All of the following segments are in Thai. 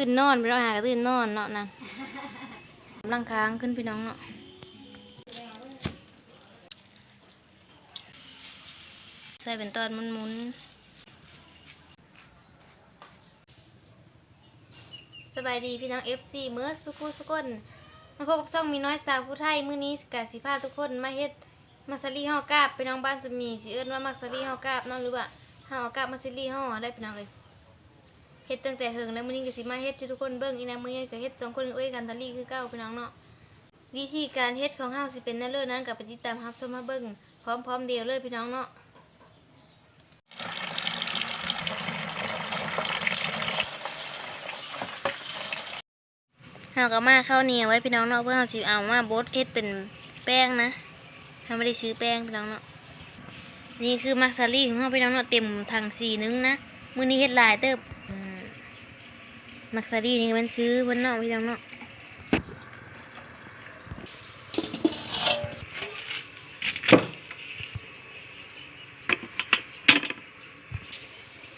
ตื่นนอนพี่น้องหากตื่นนอนเนาะนั่นกำลังค้างขึ้นพี่น้องเนาะใส่เป็นตอนมุนๆสบายดีพี่น้อง FC เมื่อสุกุสุกคนมาพบกับช่องมีน้อยสาวผู้ไทยมื้อนี้กะสิพาทุกคนมาเฮ็ดมักซารีห่อกาบพี่น้องบ้านจะมีสิเอิ้นว่ามักซารีห่อกาบนาะหรือว่าห่อกาบมักซารีห่อได้พี่น้องเอ้ย เฮ็ดตั้งแต่เฮิงแล้วมื้อนี้ก็สิมาเฮ็ดให้ทุกคนเบิ่งอีนางมื้อนี้ก็เฮ็ดสองคนเอ้ยกันทะลี่คือเก่าพี่น้องเนาะวิธีการเฮ็ดของเฮาสิเป็นแนวเลิศนั้นก็ไปติดตามรับชมมาเบิ่งพร้อมๆเดียวเลยพี่น้องเนาะเฮาก็มาข้าวเหนียวไว้พี่น้องเนาะเพื่อเฮาสิเอามาบดเฮ็ดเป็นแป้งนะเฮาไม่ได้ซื้อแป้งพี่น้องเนาะนี่คือมักซารี่ของเฮาพี่น้องเนาะเต็มถังสีนึงนะมื้อนี้เฮ็ดหลายเติบอื มักซารีนี่มันซื้อเพิ่นเนาะพี่น้องเนาะ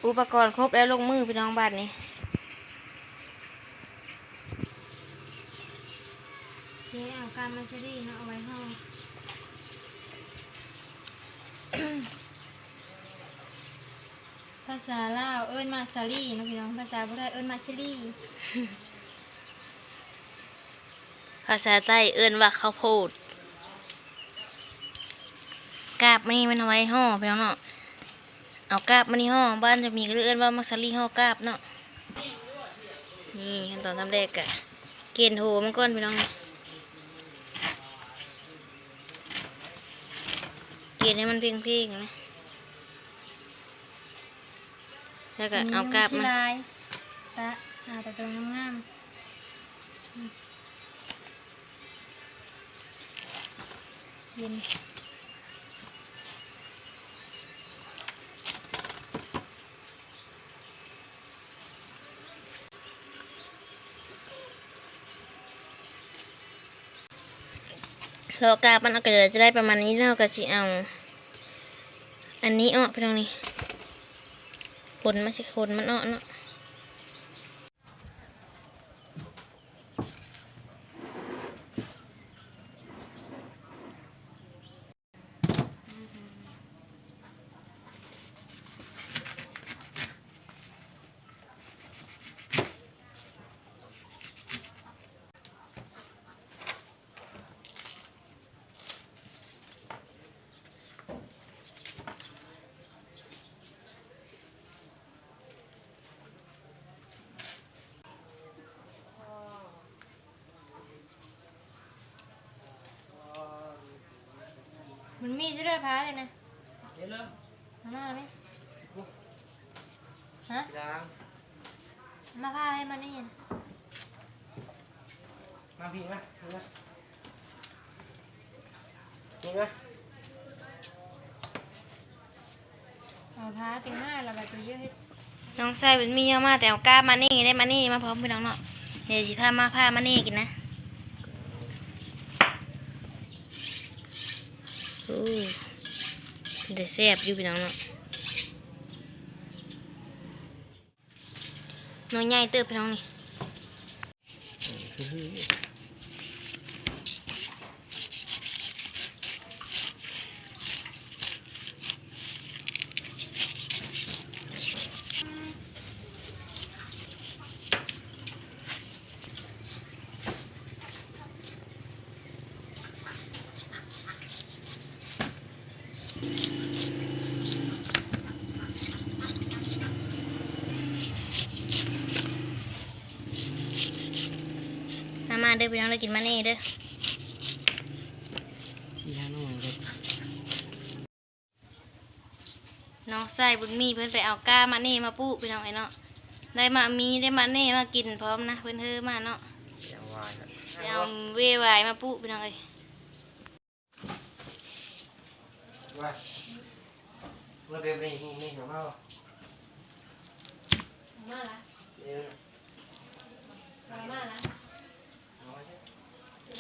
อุปกรณ์ครบแล้วลงมือพี่น้องบาทนี้เจ๊เอาการมักซารีเนาะเอาไว้ห้อง ภาษาลาวเอิ้นมาซารีเนะพี่น้องภาษาพุทธเอิ้นมาซิลี่ภาษาใต้เอิ้นว่าข้าวโพดกาบมันนี่มันเอาไว้ห่อพี่น้องเนาะเอากาบมันนี่ห่อบ้านจะมีก็เอิ้นว่ามักซารีห่อกาบเนาะนี่ขั้นตอนทำแรกกะเกณฑ์โหมันก่อนพี่น้องเกณฑ์ให้มันเพียงๆนะ แล้วก็เอากาบมันลายตะอ่าแต่ตัวงามๆอืมเย็นรอกาบมันก็จะได้ประมาณนี้แล้วก็สิเอา อันนี้อ้อไปตรงนี้ คนมาสิคนมันเนาะเนาะ มันมีจะได้พาเลยนะเดี๋ยวเริ่มมามาไหมฮะ ล้างมาพาให้มันนี่มาพี่มาพี่มาพี่มาเอาพาเต็งหน้าเราแบบตัวเยอะเฮ็ดน้องใส่เป็นมีเยอะมากแต่เอากาบมานี่ได้มานี่มาพร้อมพี่น้องเนาะเดี๋ยวสิพามาพามานี่กินนะ เดี๋ยวแซ่บอยู่พี่น้องเนาะน้อยใหญ่เติบพี่น้องนี่ เด้อพี่น้องเรากินมานี่เด้อชี้ทางนู้นเลยน้องใส่บุญมีเพิ่นไปเอาก้ามานี่มาปุ๊พี่น้องไอ้เนาะได้มามีได้มานี่มากินพร้อมนะเพิ่นเฮอมาเนาะเสียงวายครับไปเอาเววายมาปุ๊พี่น้องเอ้ยว่าเราเดินไปนี่นี่ของเรามาละเดี๋ยวมาละ พี่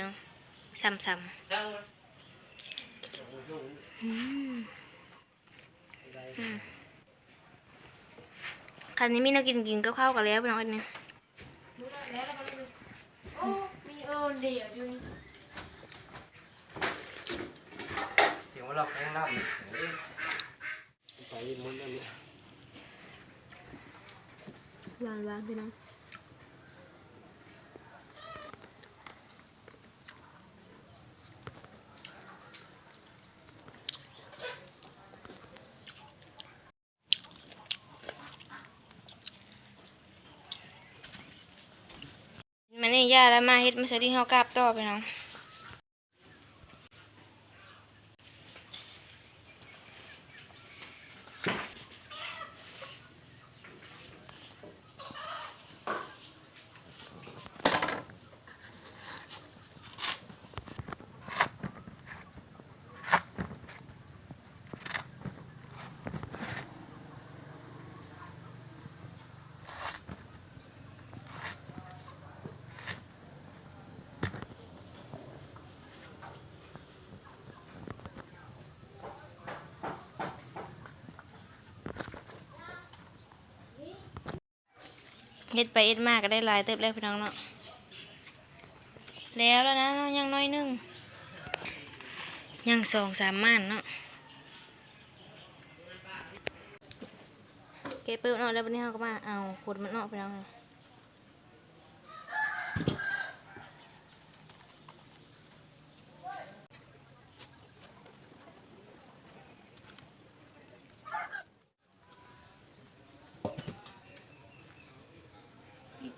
น้องซ้ำดังเลยๆสู้อืมได้คันนี้มีแนักกินกินก็เข้าวกันแล้วพี่น้องอันนี้ดูได้แล้วแล้วก็ดูโอ้มีเอิญเดียวอยู่นี่เสียงว่าเราแข้งน้ำไป มุนอันนี้วางวางพี่น้องมันนี่ย่าแล้วมาเฮ็ดมาใส่ที่เฮากราบต่อพี่น้อง เฮ็ดไปเฮ็ดมากก็ได้ลายเติบแล้วพี่น้องเนาะแล้วแล้วนะเนาะยังน้อยหนึงยังสองสามม่านเนาะเก็บปึ๊บเนาะแล้ววันนี้เราก็มาเอาขวดมันเนาะพี่น้องเนาะติดไปจริง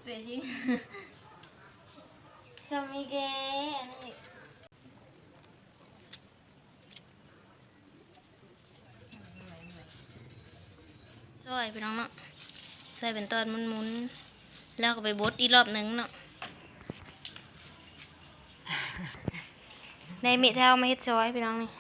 สมิเกะอันนี้ซอยพี่น้องเนาะใส่เป็นตอนหมุนๆแล้วก็ไปบดอีกรอบหนึ่งเนาะในมิเท่ามาเฮ็ดซอยพี่น้องนี่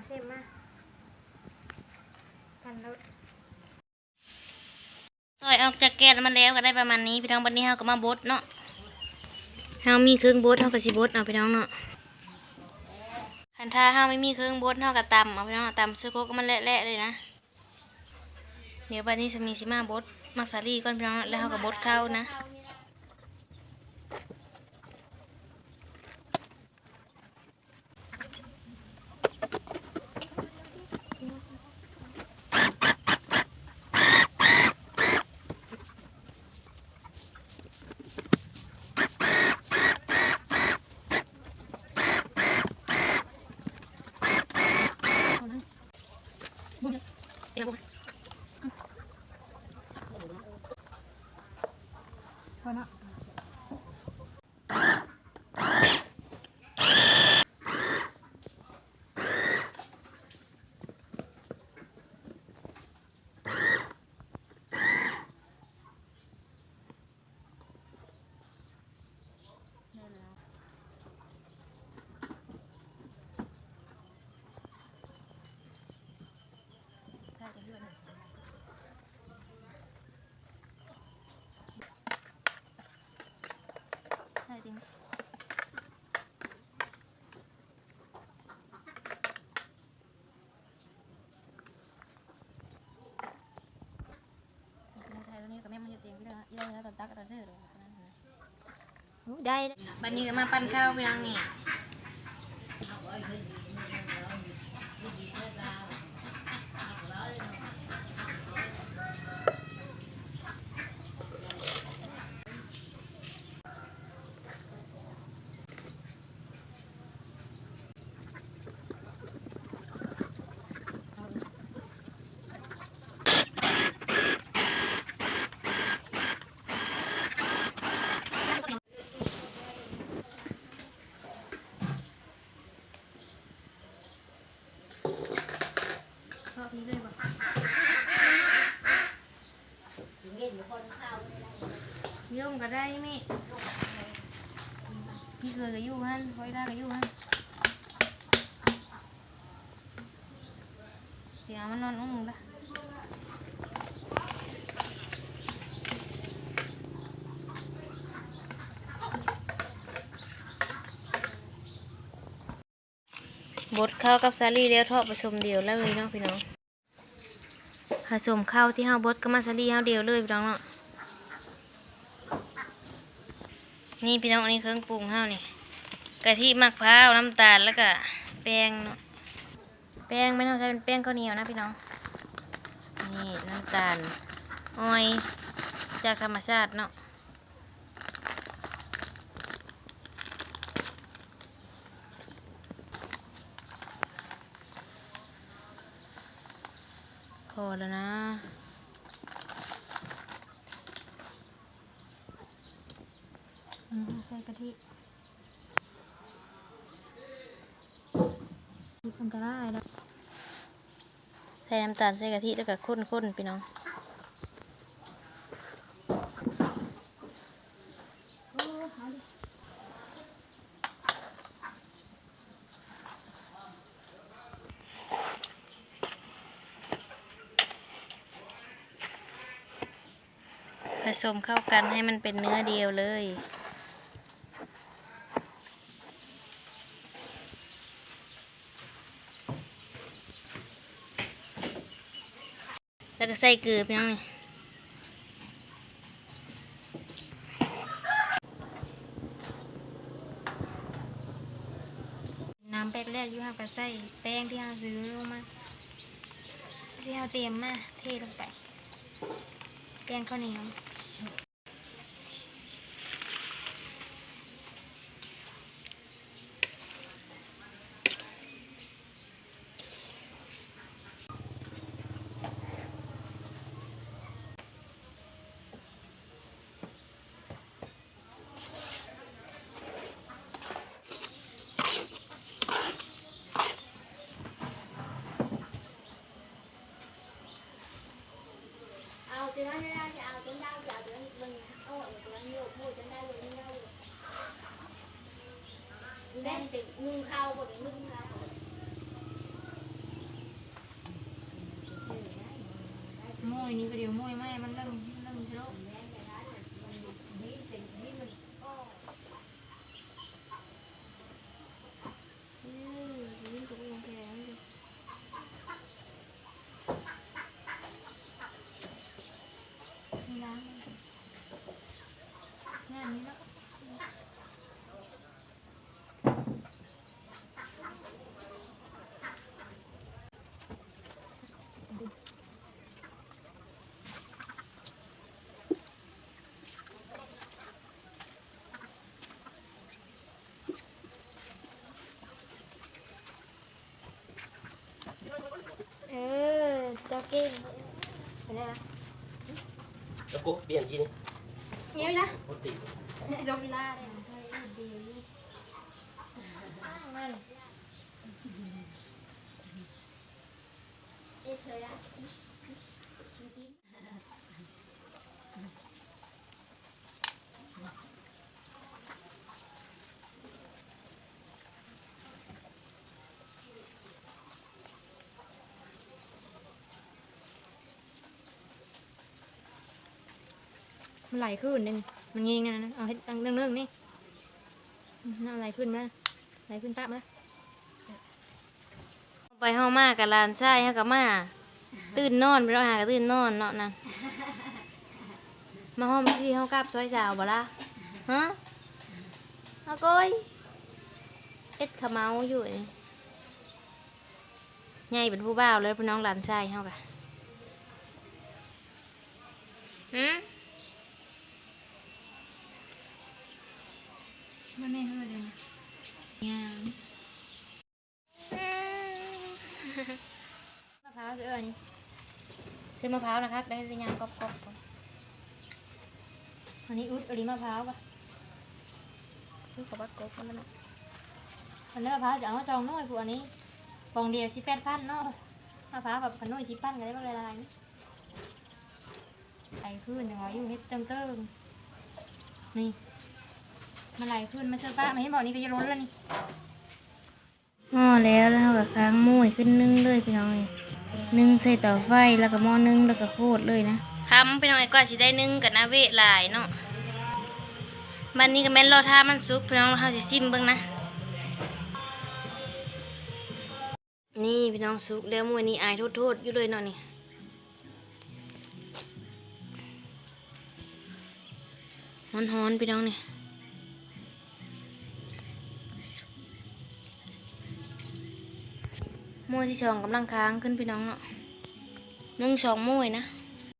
เอาเส้นมาพันรถซอยออกจากแก๊สมันแล้วก็ได้ประมาณนี้ พี่น้องวันนี้เฮาก็มาบดเนาะเฮามีเครื่องบดเฮาก็สิบดเอาพี่น้องเนาะคันถ้าเฮาไม่มีเครื่องบดเฮาก็ตำเอาพี่น้องตำซื้อโคก็มันแหละๆเลยนะ เดี๋ยววันนี้จะมีสิมาบดมักสาลีก่อนพี่น้องแล้วเฮาก็บดเข้านะ พอเนาะ ใช่จริง ได้บันนี้ก็มาปั้นข้าวพี่น้องนี่ ได้แม่พี่เคยก็อยู่หั่นคอยได้ก็อยู่หั่นเดี๋ยวมันนอนอุ้มละบดข้าวกับซาลี่แล้วทอดผสมเดียวแล้วเลยเนาะพี่น้องผสมข้าวที่เฮาบดกับมาซาลี่เฮาเดียวเลยพี่น้องเนาะ นี่พี่น้องอันนี้เครื่องปรุงเฮานี่กะทิมะพร้าวน้ำตาลแล้วก็แป้งเนาะแป้งไม่ต้องใช้เป็นแป้งข้าวเหนียวนะพี่น้องนี่น้ำตาลอ้อยจากธรรมชาติเนาะพอแล้วนะ อืมใส่ กะทิมันก็ได้แล้วใส่น้ำตาลใส่กะทิแล้วก็ข้นๆพี่น้องผสมเข้ากันให้มันเป็นเนื้อเดียวเลย แล้วก็ ใส่เกลือพี่น้องเลยน้ำแป๊กแรกอยูห้าก็ใส่แป้งที่ห้าซื้อลงมาที่ห้าเตรียมมาเทลงไปแป้งข้าวเหนียวโม่ยนี่ก็เดี๋ยวโม่ยไหมมันเริ่มเริ่มโลกนี่ล้างมันงานนี้แล้ว เออ เจ้าเก่ไปไหนล่ะแล้วกูเปลี่ยนทีนี่เดี๋ยนะ ปกติ จบละดีมัน มันไหลขึ้นนึงมันยิงนะนะเอาให้ตั้งเรื่องเรื่องนี่น่าไหลขึ้นมาไหลขึ้นตามมาไปเฮามากับลานใชายเฮากับมา ตื่นนอนไปเราหากับตื่นนอนเนาะนั่นมาห้องที่เฮากลับซอยสาวบ่ละฮะเอาก้อยเอ็ดขะเมาอยู่นี่ใหญ่เป็นผู้บ่าวเลยพี่น้องหลานชายเฮากะหืม มันไม่เฮือเลยนะงาม มะพร้าวซื้ออันนี้ซื้อ มะพร้าวนะคะได้ซื้อยางกรอบๆก่อนอันนี้อุดอันนี้มะพร้าวปะซื้อกับบักกบมันนะอันนี้มะพร้าวจะเอามาจองน้อยพวกอันนี้กล่องเดียวสิแปดพันเนาะมะพร้าวแบบขนมสิพันก็ได้บ้างลายๆนี่ไอ้พื้นยังไงอยู่เฮ็ดเติมเติมนี่มาไหลขึ้นมาเสื้อป้ามาเห็นบอกนี่ก็จะล้นแล้วนี่หม้อแล้วแล้วเราก็ค้างมุ้ยขึ้นนึ่งเลยพี่น้องนี่ นึ่งใส่เตาไฟแล้วก็หม้อนึ่งแล้วก็โคตรเลยนะทำพี่น้องไอ้กว่าสิได้นึ่งกับนาเวหลายเนาะบันนี้ก็แม่นรอท่ามันสุกพี่น้องเราสิซิมเบิ่งนะ นี่พี่น้องสุกแล้วมื้อนี้อายโทษๆอยู่เลยเนาะนี่ฮ้อนๆพี่น้องนี่ มวยที่ชองกำลังค้างขึ้นพี่น้องเนาะนึ่งชองมวยนะ